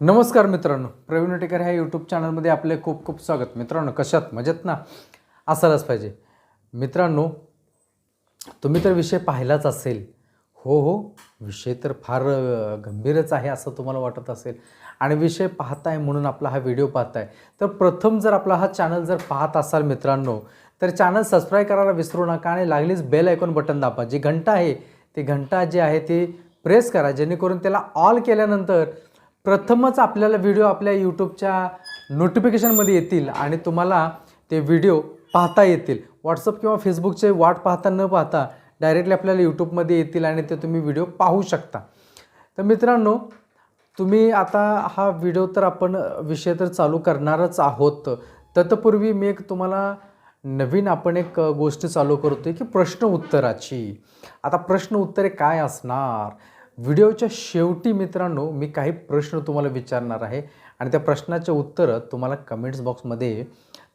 नमस्कार मित्रांनो. प्रवीण टेकर ह्या यूट्यूब चॅनलमध्ये आपले खूप खूप स्वागत. मित्रांनो कशात? मजेत ना? असायलाच पाहिजे. मित्रांनो तुम्ही तर विषय पाहिलाच असेल. हो हो विषय तर फार गंभीरच आहे असं तुम्हाला वाटत असेल. आणि विषय पाहताय म्हणून आपला हा व्हिडिओ पाहताय. तर प्रथम जर आपला हा चॅनल जर पाहत असाल मित्रांनो तर चॅनल सबस्क्राईब करायला विसरू नका आणि लागलीच बेल आयकॉन बटन दाबा. जी घंटा आहे ती घंटा जी आहे ती प्रेस करा. जेणेकरून त्याला ऑल केल्यानंतर प्रथमच आपल्याला व्हिडिओ आपल्या यूट्यूबच्या नोटिफिकेशनमध्ये येतील आणि तुम्हाला ते व्हिडिओ पाहता येतील. व्हॉट्सअप किंवा फेसबुकचे वाट पाहता न पाहता डायरेक्टली आपल्याला यूट्यूबमध्ये येतील आणि ते तुम्ही व्हिडिओ पाहू शकता. तर मित्रांनो तुम्ही आता हा व्हिडिओ तर आपण विषय तर चालू करणारच आहोत. तत्पूर्वी मी एक तुम्हाला नवीन आपण एक गोष्ट चालू करतोय की प्रश्न उत्तराची. आता प्रश्न उत्तरे काय असणार? व्हिडिओच्या शेवटी मित्रांनो मी काही प्रश्न तुम्हाला विचारणार आहे आणि त्या प्रश्नाचे उत्तरं तुम्हाला कमेंट्स बॉक्समध्ये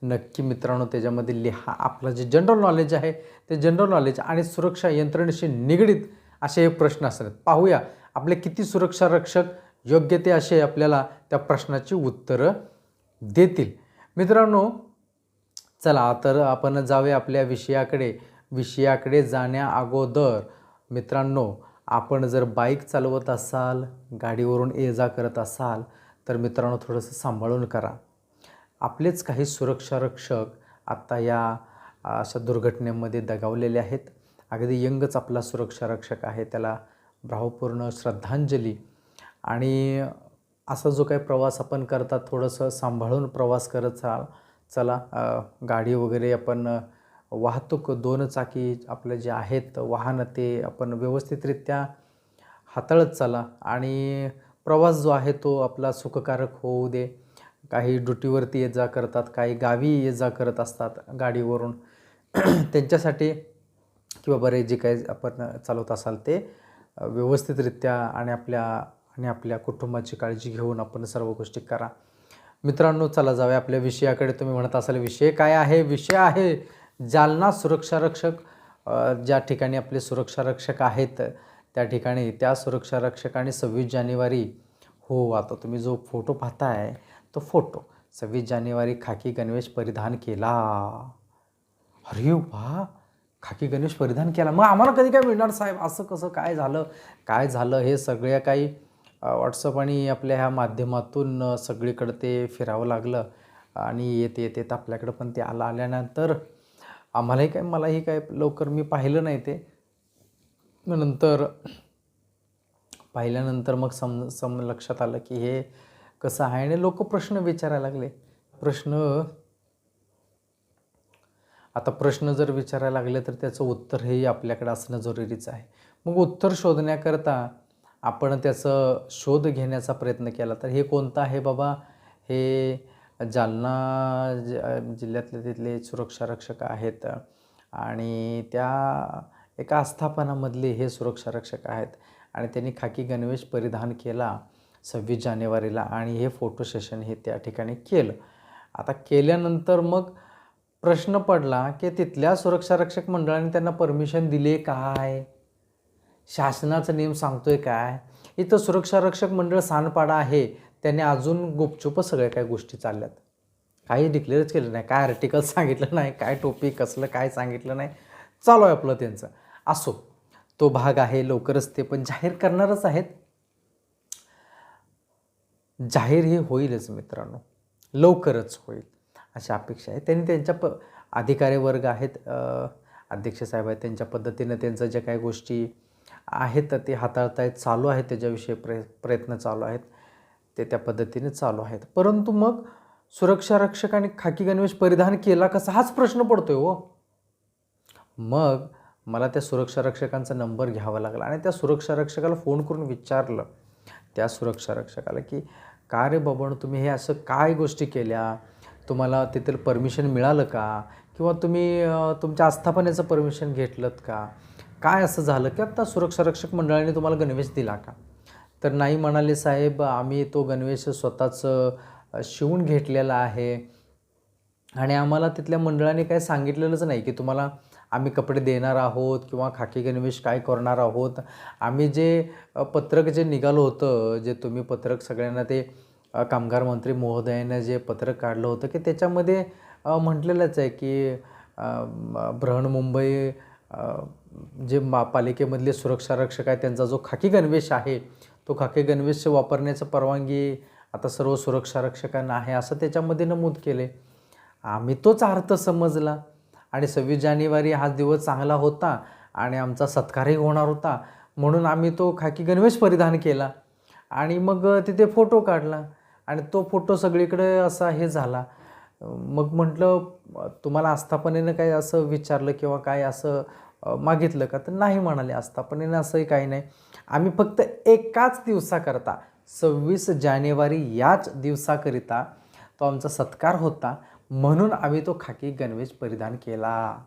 नक्की मित्रांनो त्याच्यामध्ये लिहा. आपलं जे जनरल नॉलेज आहे ते जनरल नॉलेज आणि सुरक्षा यंत्रणेशी निगडीत असे हे प्रश्न असतात. पाहूया आपले किती सुरक्षा रक्षक योग्य ते असे आपल्याला त्या प्रश्नाची उत्तरं देतील. मित्रांनो चला तर आपण जाऊया आपल्या विषयाकडे. विषयाकडे जाण्या अगोदर मित्रांनो आपण जर बाईक चालवत असाल गाडीवरून ये जा करत असाल तर मित्रांनो थोडंसं सांभाळून करा. आपलेच काही सुरक्षा रक्षक आत्ता या अशा दुर्घटनेमध्ये दगावलेले आहेत. अगदी यंगच आपला सुरक्षा रक्षक आहे त्याला भावपूर्ण श्रद्धांजली. आणि असा जो काही प्रवास आपण करतात थोडंसं सांभाळून प्रवास करत चाल चला गाडी वगैरे आपण वाहतूक दोन चाकी आपलं जे आहेत वाहनं ते आपण व्यवस्थितरित्या हाताळत चाला आणि प्रवास जो आहे तो आपला सुखकारक होऊ दे. काही ड्युटीवरती ये जा करतात काही गावी ये जा करत असतात गाडीवरून. त्यांच्यासाठी किंवा बरे जे काही आपण चालवत असाल ते व्यवस्थितरित्या आणि आपल्या आणि आपल्या कुटुंबाची काळजी घेऊन आपण सर्व गोष्टी करा. मित्रांनो चला जाऊया आपल्या विषयाकडे. तुम्ही म्हणत असाल विषय काय आहे? विषय आहे जालना सुरक्षारक्षक ज्या ठिकाणी आपले सुरक्षारक्षक आहेत त्या ठिकाणी त्या सुरक्षारक्षकाने सव्वीस जानेवारी हो आता तुम्ही जो फोटो पाहताय तो फोटो सव्वीस जानेवारी खाकी गणवेश परिधान केला. अरे वा! खाकी गणेश परिधान केला. मग आम्हाला कधी काय मिळणार साहेब? असं कसं काय झालं? काय झालं? हे सगळ्या काही व्हॉट्सअप आणि आपल्या ह्या माध्यमातून सगळीकडे सगळीकडं ते फिरावं लागलं. आणि येत येत येत आपल्याकडं पण ते आलं. आल्यानंतर आम्हालाही काय मलाही काय लवकर मी पाहिलं नाही ते. नंतर पाहिल्यानंतर मग सम सम लक्षात आलं की हे कसं आहे आणि लोक प्रश्न विचारायला लागले. प्रश्न आता प्रश्न जर विचारायला लागले तर त्याचं उत्तर हेही आपल्याकडे असणं जरुरीच आहे. मग उत्तर शोधण्याकरता आपण त्याचं शोध घेण्याचा प्रयत्न केला तर हे कोणतं आहे बाबा? हे जालना ज- जिल्ह्यातले तिथले सुरक्षा रक्षक आहेत. आणि त्या एका आस्थापनामधले हे सुरक्षा रक्षक आहेत. आणि त्यांनी खाकी गणवेश परिधान केला सव्वीस जानेवारीला आणि हे फोटो सेशन हे त्या ठिकाणी केलं. आता केल्यानंतर मग प्रश्न पडला की तिथल्या सुरक्षा रक्षक मंडळाने त्यांना परमिशन दिले काय? शासनाचा नियम सांगतोय काय? इथं सुरक्षा रक्षक मंडळ सानपाडा आहे. त्यांनी अजून गुपचुप सगळ्या काही गोष्टी चालल्यात. काही डिक्लेअरच केलं नाही काय आर्टिकल सांगितलं नाही काय टोपी कसलं काय सांगितलं नाही. चालू आहे आपलं त्यांचं. असो तो भाग आहे लवकरच ते पण जाहीर करणारच आहेत. जाहीर हे होईलच मित्रांनो. लवकरच होईल. अशी अपेक्षा आहे. त्यांनी त्यांच्या प अधिकारी वर्ग आहेत अध्यक्ष साहेब आहेत त्यांच्या पद्धतीनं त्यांचं ज्या काही गोष्टी आहेत तर ते हाताळतायत चालू आहेत त्याच्याविषयी प्रय प्रयत्न चालू आहेत. ते त्या पद्धतीने चालू आहेत. परंतु मग सुरक्षा रक्षक आणि खाकी गणवेश परिधान केला कसा? हाच प्रश्न पडतोय हो. मग मला त्या सुरक्षा रक्षकांचा नंबर घ्यावा लागला आणि त्या सुरक्षा रक्षकाला फोन करून विचारलं. त्या सुरक्षा रक्षकाला की का रे बाबा तुम्ही हे असं काय गोष्टी केल्या? तुम्हाला तिथे परमिशन मिळालं का? किंवा तुम्ही तुमच्या आस्थापनेचं परमिशन घेतलं का? काय असं झालं? की आत्ता सुरक्षा रक्षक मंडळाने तुम्हाला गणवेश दिला का? तर नाही म्हणाले साहेब आम्ही तो गणवेश स्वतःच शिवून घेतलेला आहे. आणि आम्हाला तिथल्या मंडळाने काय सांगितलेलंच नाही की तुम्हाला आम्ही कपडे देणार आहोत किंवा खाकी गणवेश काय करणार आहोत. आम्ही जे पत्रक जे निघालं होतं जे तुम्ही पत्रक सगळ्यांना ते कामगार मंत्री महोदयानं जे पत्रक काढलं होतं की त्याच्यामध्ये म्हटलेलंच आहे की अ, बृहन्मुंबई जे मा पालिकेमधले सुरक्षा रक्षक आहे त्यांचा जो खाकी गणवेश आहे तो खाकी गणवेश वापरण्याचं परवानगी आता सर्व सुरक्षा रक्षकांना आहे असं त्याच्यामध्ये नमूद केले आम्ही तोच अर्थ समजला. आणि सव्वीस जानेवारी हा दिवस चांगला होता आणि आमचा सत्कारही होणार होता म्हणून आम्ही तो खाकी गणवेश परिधान केला. आणि मग तिथे फोटो काढला. आणि तो फोटो सगळीकडे असा हे झाला. मग म्हटलं तुम्हाला आस्थापनेनं काही असं विचारलं किंवा काय असं मागितलं का? तर नाही म्हणाले असता. पण असंही काही नाही. आम्ही फक्त एकाच दिवसाकरता सव्वीस जानेवारी याच दिवसाकरिता तो आमचा सत्कार होता. म्हणून आम्ही तो खाकी गणवेश परिधान केला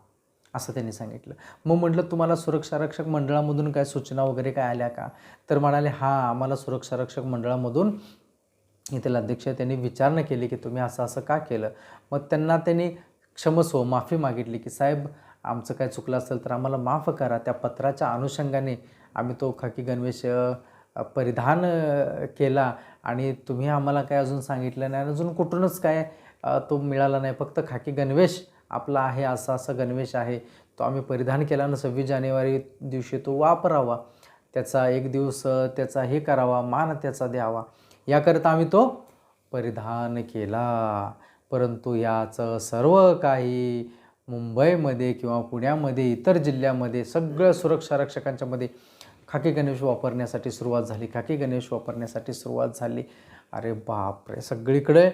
असं त्यांनी सांगितलं. मग म्हटलं तुम्हाला सुरक्षा रक्षक मंडळामधून काय सूचना वगैरे काय आल्या का? तर म्हणाले हां आम्हाला सुरक्षा रक्षक मंडळामधून इथले अध्यक्ष त्यांनी विचारणा केली की तुम्ही असं असं का केलं? मग त्यांना त्यांनी क्षमस्व माफी मागितली की साहेब आमचं काय चुकलं असेल तर आम्हाला माफ करा. त्या पत्राच्या अनुषंगाने आम्ही तो खाकी गणवेश परिधान केला आणि तुम्ही आम्हाला काय अजून सांगितलं नाही अजून कुठूनच काय तो मिळाला नाही. फक्त खाकी गणवेश आपला आहे असा असा गणवेश आहे. तो आम्ही परिधान केला ना सव्वीस जानेवारी दिवशी तो वापरावा. त्याचा एक दिवस त्याचा हे करावा मान त्याचा द्यावा. याकरता आम्ही तो परिधान केला. परंतु याचं सर्व काही मुंबईमध्ये किंवा पुण्यामध्ये इतर जिल्ह्यामध्ये सगळं सुरक्षा रक्षकांच्यामध्ये खाकी गणेश वापरण्यासाठी सुरुवात झाली. खाकी गणेश वापरण्यासाठी सुरुवात झाली. अरे बापरे! सगळीकडे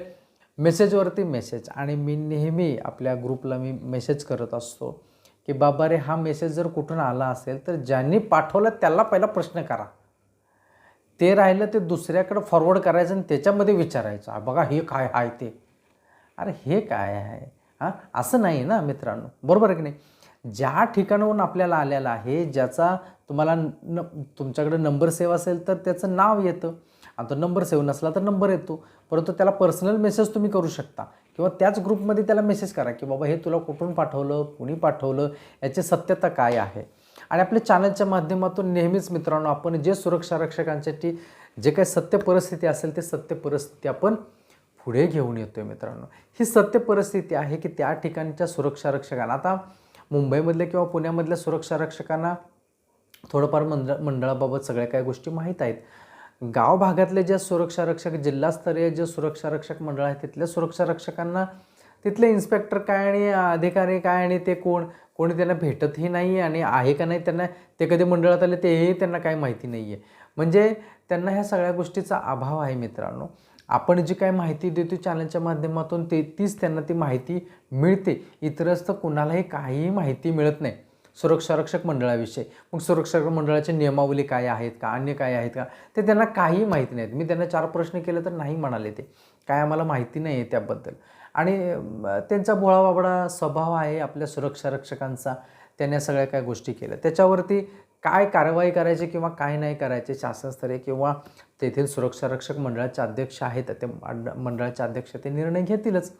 मेसेजवरती मेसेज. आणि मी नेहमी आपल्या ग्रुपला मी मेसेज करत असतो की बाबा रे हा मेसेज जर कुठून आला असेल तर ज्यांनी पाठवला त्याला पहिला प्रश्न करा. ते राहिलं ते दुसऱ्याकडं फॉरवर्ड करायचं आणि त्याच्यामध्ये विचारायचं. बघा हे काय आहे ते? अरे हे काय आहे? हां? असं नाही ना मित्रांनो. बरोबर आहे की नाही? ज्या ठिकाणाहून आपल्याला आलेला आहे ज्याचा तुम्हाला न तुमच्याकडे नंबर सेव्ह असेल तर त्याचं नाव येतं. आता नंबर सेव्ह नसला तर नंबर येतो. परंतु त्याला पर्सनल मेसेज तुम्ही करू शकता. किंवा त्याच ग्रुपमध्ये त्याला मेसेज करा की बाबा हे तुला कुठून पाठवलं कुणी पाठवलं याची सत्यता काय आहे? आणि आपल्या चॅनलच्या माध्यमातून नेहमीच मित्रांनो आपण जे सुरक्षा रक्षकांसाठी जे काही सत्य परिस्थिती असेल ते सत्य परिस्थिती आपण पुढे घेऊन येतोय मित्रांनो. ही सत्य परिस्थिती आहे की त्या ठिकाणच्या सुरक्षा रक्षकांना आता मुंबईमधल्या किंवा पुण्यामधल्या सुरक्षा रक्षकांना थोडंफार मंडळ मंडळाबाबत सगळ्या काही गोष्टी माहीत आहेत. गाव भागातले जे सुरक्षा रक्षक जिल्हास्तरीय जे सुरक्षा रक्षक मंडळ आहे तिथल्या सुरक्षा रक्षकांना तिथले इन्स्पेक्टर काय आणि अधिकारी काय आणि ते कोण? कोणी त्यांना भेटतही नाही आणि आहे का नाही त्यांना? ते कधी मंडळात आले तेही त्यांना काही माहिती नाही आहे म्हणजे त्यांना ह्या सगळ्या गोष्टीचा अभाव आहे मित्रांनो. आपण जी काय माहिती देतो चॅनलच्या माध्यमातून ते तीच त्यांना ती माहिती मिळते. इतरस्त कुणालाही काहीही माहिती मिळत नाही. सुरक्षारक्षक मंडळाविषयी. मग सुरक्षा मंडळाच्या नियमावली काय आहेत का? अन्य काय आहेत का? ते त्यांना काही माहिती नाहीत. मी त्यांना चार प्रश्न केले तर नाही म्हणाले ते. काय आम्हाला माहिती नाही आहे त्याबद्दल. आणि त्यांचा भोळाबाबडा स्वभाव आहे आपल्या सुरक्षारक्षकांचा त्यांनी सगळ्या काय गोष्टी केल्या. त्याच्यावरती काय कारवाई करायची किंवा काय नाही करायचे शासनस्तरीय किंवा तेथील सुरक्षा रक्षक मंडळाचे अध्यक्ष आहेत ते मंडळाचे अध्यक्ष ते निर्णय घेतीलच.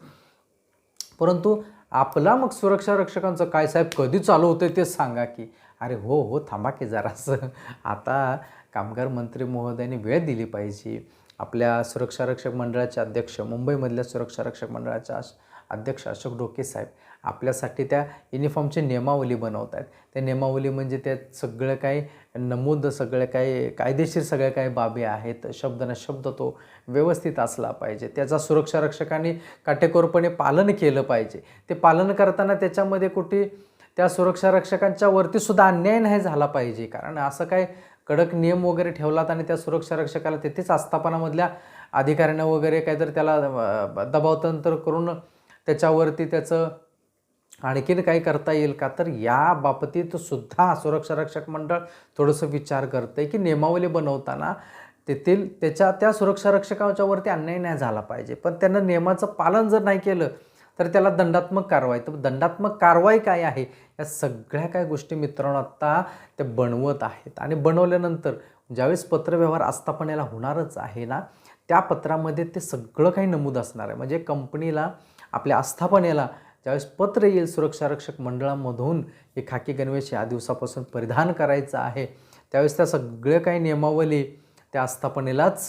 परंतु आपला मग सुरक्षा रक्षकांचं काय साहेब कधी चालू होतं ते सांगा की अरे हो हो थांबा की जरासं. आता कामगार मंत्री महोदयांनी वेळ दिली पाहिजे. आपल्या सुरक्षा रक्षक मंडळाचे अध्यक्ष मुंबईमधल्या सुरक्षा रक्षक अध्यक्ष अशोक डोके साहेब आपल्यासाठी त्या युनिफॉर्मची नियमावली बनवत आहेत त्या नियमावली म्हणजे त्यात सगळं काही नमूद सगळं काही कायदेशीर सगळ्या काही बाबी आहेत. शब्द न शब्द तो व्यवस्थित असला पाहिजे. त्याचा सुरक्षा रक्षकांनी काटेकोरपणे पालन केलं पाहिजे. ते पालन करताना त्याच्यामध्ये कुठे त्या सुरक्षा रक्षकांच्या वरती सुद्धा अन्याय नाही झाला पाहिजे. कारण असं काय कडक नियम वगैरे ठेवलात आणि त्या सुरक्षा रक्षकाला तिथेच आस्थापनामधल्या अधिकाऱ्यांना वगैरे काहीतरी त्याला दबावतंत्र करून त्याच्यावरती त्याचं आणखीन काही करता येईल का? तर या बाबतीत सुद्धा सुरक्षा रक्षक मंडळ थोडंसं विचार करतं की नियमावली बनवताना तेथील त्याच्या त्या सुरक्षा रक्षकाच्यावरती अन्याय नाही झाला पाहिजे. पण त्यांना नियमाचं पालन जर नाही केलं तर त्याला दंडात्मक कारवाई. तर दंडात्मक कारवाई काय आहे? या सगळ्या काय गोष्टी मित्रांनो आत्ता ते बनवत आहेत. आणि बनवल्यानंतर ज्यावेळेस पत्रव्यवहार आस्थापनेला होणारच आहे ना त्या पत्रामध्ये ते सगळं काही नमूद असणार आहे. म्हणजे कंपनीला आपल्या आस्थापनेला. ज्यावेळेस पत्र येईल सुरक्षा रक्षक मंडळामधून हे खाकी गणवेश या दिवसापासून परिधान करायचं आहे. त्यावेळेस त्या सगळ्या काही नियमावली त्या आस्थापनेलाच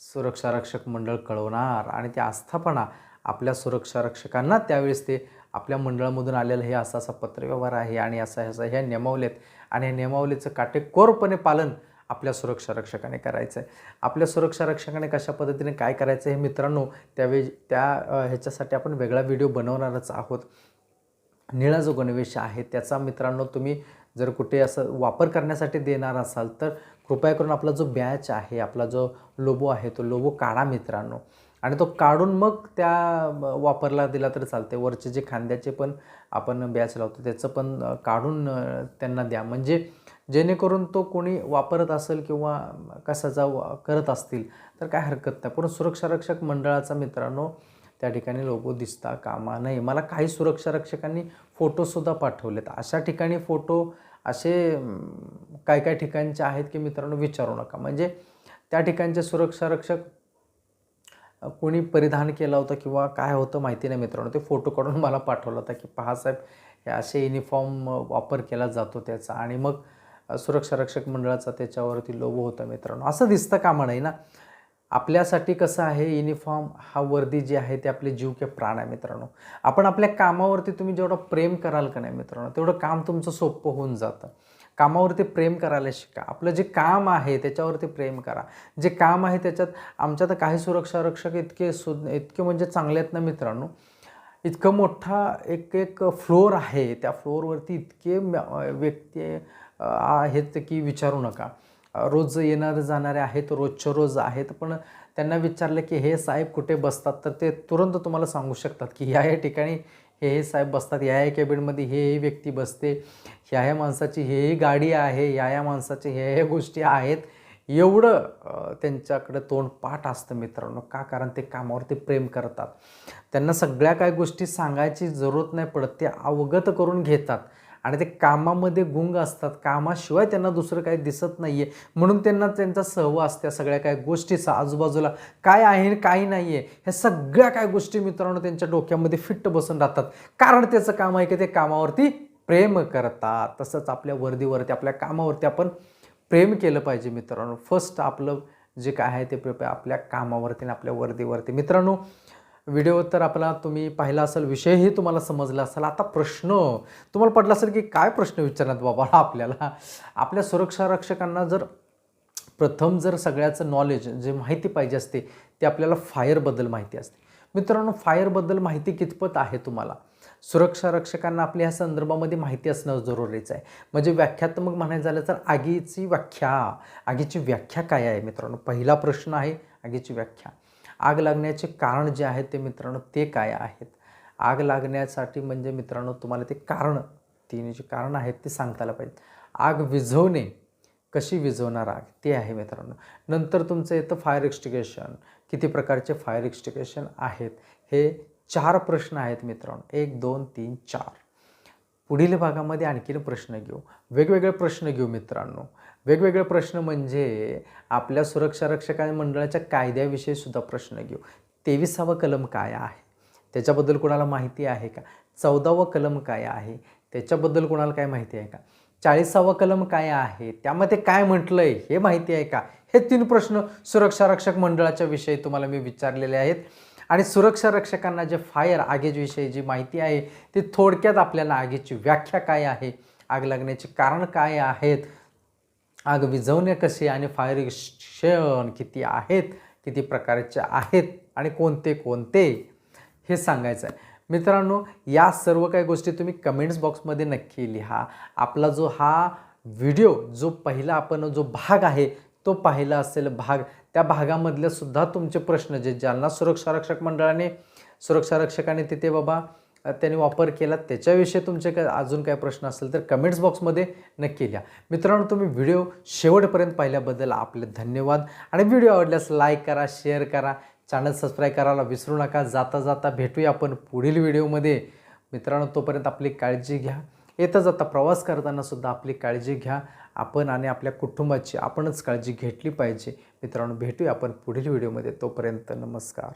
सुरक्षा रक्षक मंडळ कळवणार आणि त्या आस्थापना आपल्या सुरक्षा रक्षकांना त्यावेळेस ते आपल्या मंडळामधून आलेलं हे असा असा पत्रव्यवहार आहे आणि असा असा ह्या नियमावलीत आणि ह्या नियमावलीचं काटेकोरपणे पालन आपल्या सुरक्षा रक्षकाने करायचं आहे आपल्या सुरक्षा रक्षकाने कशा पद्धतीने काय करायचं हे मित्रांनो त्यावेळी त्या ह्याच्यासाठी आपण वेगळा व्हिडिओ बनवणारच आहोत. निळा जो गणवेश आहे त्याचा मित्रांनो तुम्ही जर कुठे असं वापर करण्यासाठी देणार असाल तर कृपया करून आपला जो बॅच आहे आपला जो लोबो आहे तो लोबो काढा मित्रांनो. आणि तो काढून मग त्या वापरला दिला तर चालते वरचे जे खांद्याचे पण आपण बॅच लावतो त्याचं पण काढून त्यांना द्या. म्हणजे जेणेकरून तो कोणी वापरत असेल किंवा कसाचा वा- करत असतील तर काय हरकत नाही. पण सुरक्षारक्षक मंडळाचा मित्रांनो त्या ठिकाणी लोगो दिसता कामा नाही मला काही सुरक्षारक्षकांनी फोटोसुद्धा पाठवलेत. अशा ठिकाणी फोटो असे काय काय ठिकाणचे आहेत की मित्रांनो विचारू नका. म्हणजे त्या ठिकाणचे सुरक्षारक्षक कोणी परिधान केला होता किंवा काय होतं माहिती नाही मित्रांनो. ते फोटो काढून मला पाठवला होता की पहा साहेब हे असे युनिफॉर्म वापर केला जातो त्याचा. आणि मग सुरक्षा रक्षक मंडळाचा त्याच्यावरती लोभ होता मित्रांनो. असं दिसतं कामा नाही ना. आपल्यासाठी कसं आहे युनिफॉर्म हा वर्दी जी आहे ते आपले जीव के प्राण आहे मित्रांनो. आपण आपल्या कामावरती तुम्ही जेवढं प्रेम कराल का नाही मित्रांनो तेवढं काम तुमचं सोपं होऊन जातं. कामावरती प्रेम करायला शिका. आपलं जे काम आहे त्याच्यावरती प्रेम करा. जे काम आहे त्याच्यात आमच्या तर काही सुरक्षा रक्षक इतके सु इतके म्हणजे चांगले आहेत ना मित्रांनो. इतकं मोठा एक एक फ्लोअर आहे. त्या फ्लोअरवरती इतके व्यक्ती आहेत की विचारू नका. रोज येणारे जाणारे आहेत रोजच्या रोज आहेत पण त्यांना विचारलं की हे साहेब कुठे बसतात? तर ते तुरंत तुम्हाला सांगू शकतात की ह्या या ठिकाणी हे हे साहेब बसतात ह्या या कॅबिनमध्ये हे हे व्यक्ती बसते ह्या ह्या माणसाची हे ही गाडी आहे या या माणसाची ह्या ह्या गोष्टी आहेत. एवढं त्यांच्याकडे तोंड पाठ असतं मित्रांनो. का? कारण ते कामावरती प्रेम करतात. त्यांना सगळ्या काय गोष्टी सांगायची जरूरत नाही पडत ते अवगत करून घेतात. आणि ते कामामध्ये गुंग असतात. कामाशिवाय त्यांना दुसरं काही दिसत नाही आहे म्हणून त्यांना त्यांचा सहवास त्या सगळ्या काय गोष्टीचा आजूबाजूला काय आहे आणि काय नाही आहे ह्या सगळ्या काय गोष्टी मित्रांनो त्यांच्या डोक्यामध्ये फिट्ट बसून राहतात. कारण त्याचं काम आहे की ते कामावरती प्रेम करतात. तसंच आपल्या वर्दीवरती आपल्या कामावरती आपण प्रेम केलं पाहिजे मित्रांनो. फर्स्ट आपलं जे काय आहे ते प्रेप आपल्या कामावरती आणि आपल्या वर्दीवरती. मित्रांनो व्हिडिओ तर आपला तुम्ही पाहिला असेल विषयही तुम्हाला समजला असेल. आता प्रश्न तुम्हाला पडला असेल की काय प्रश्न विचारण्यात बाबा आपल्याला? आपल्या सुरक्षा रक्षकांना जर प्रथम जर सगळ्याचं नॉलेज जे माहिती पाहिजे असते ते आपल्याला फायरबद्दल माहिती असते. मित्रांनो फायरबद्दल माहिती कितपत आहे तुम्हाला? सुरक्षा रक्षकांना आपल्या ह्या संदर्भामध्ये माहिती असणं जरुरीचं आहे. म्हणजे व्याख्यात्मक म्हणायचं झालं तर आगीची व्याख्या. आगीची व्याख्या काय आहे मित्रांनो? पहिला प्रश्न आहे आगीची व्याख्या. आग लागण्याचे कारण जे आहे ते मित्रांनो ते काय आहेत? आग लागण्यासाठी म्हणजे मित्रांनो तुम्हाला ते कारण तीन जे कारण आहेत ते सांगताला पाहिजे आग विझवणे कशी विझवणार आग? ते आहे मित्रांनो. नंतर तुमचं येतं फायर एक्स्टिगेशन किती प्रकारचे फायर एक्स्टिगेशन आहेत? हे चार प्रश्न आहेत मित्रांनो. एक दोन तीन चार. पुढील भागामध्ये आणखीन प्रश्न घेऊ. वेगवेगळे प्रश्न घेऊ मित्रांनो. वेगवेगळे प्रश्न म्हणजे आपल्या सुरक्षा आणि मंडळाच्या कायद्याविषयी सुद्धा प्रश्न घेऊ. तेविसावं कलम काय आहे? त्याच्याबद्दल कोणाला माहिती आहे का? चौदावं कलम काय आहे? त्याच्याबद्दल कोणाला काय माहिती आहे का? चाळीसावं कलम काय आहे? त्यामध्ये काय म्हटलं आहे हे माहिती आहे का? हे तीन प्रश्न सुरक्षा रक्षक मंडळाच्या विषयी तुम्हाला मी विचारलेले आहेत. आणि सुरक्षा रक्षकांना जे फायर आगीविषयी जी माहिती आहे ती थोडक्यात आपल्याला आगीची व्याख्या काय आहे आग लागण्याचे कारण काय आहेत आग विझवणे कसे आणि फायर क्षण किती आहेत किती प्रकारचे आहेत आणि कोणते कोणते हे सांगायचं आहे मित्रांनो या सर्व काही गोष्टी तुम्ही कमेंट्स बॉक्समध्ये नक्की लिहा. आपला जो हा व्हिडिओ जो पहिला आपण जो भाग आहे तो पाहिला असेल भाग त्या भागामधले सुद्धा तुमचे प्रश्न जे ज्यांना सुरक्षा रक्षक मंडळाने सुरक्षा रक्षकाने तिथे बाबा त्यांनी वापर केला त्याच्याविषयी तुमचे काय अजून काय प्रश्न असेल तर कमेंट्स बॉक्समध्ये नक्की लिहा. मित्रांनो तुम्ही व्हिडिओ शेवटपर्यंत पाहिल्याबद्दल आपले धन्यवाद. आणि व्हिडिओ आवडल्यास लाईक करा शेअर करा चॅनल सबस्क्राईब करायला विसरू नका. जाता जाता भेटूया आपण पुढील व्हिडिओमध्ये. मित्रांनो तोपर्यंत आपली काळजी घ्या. येता जाता प्रवास करताना सुद्धा आपली काळजी घ्या. आपण आणि आपल्या कुटुंबाची आपणच काळजी घेतली पाहिजे. मित्रांनो भेटूया आपण पुढील व्हिडिओमध्ये. तोपर्यंत नमस्कार.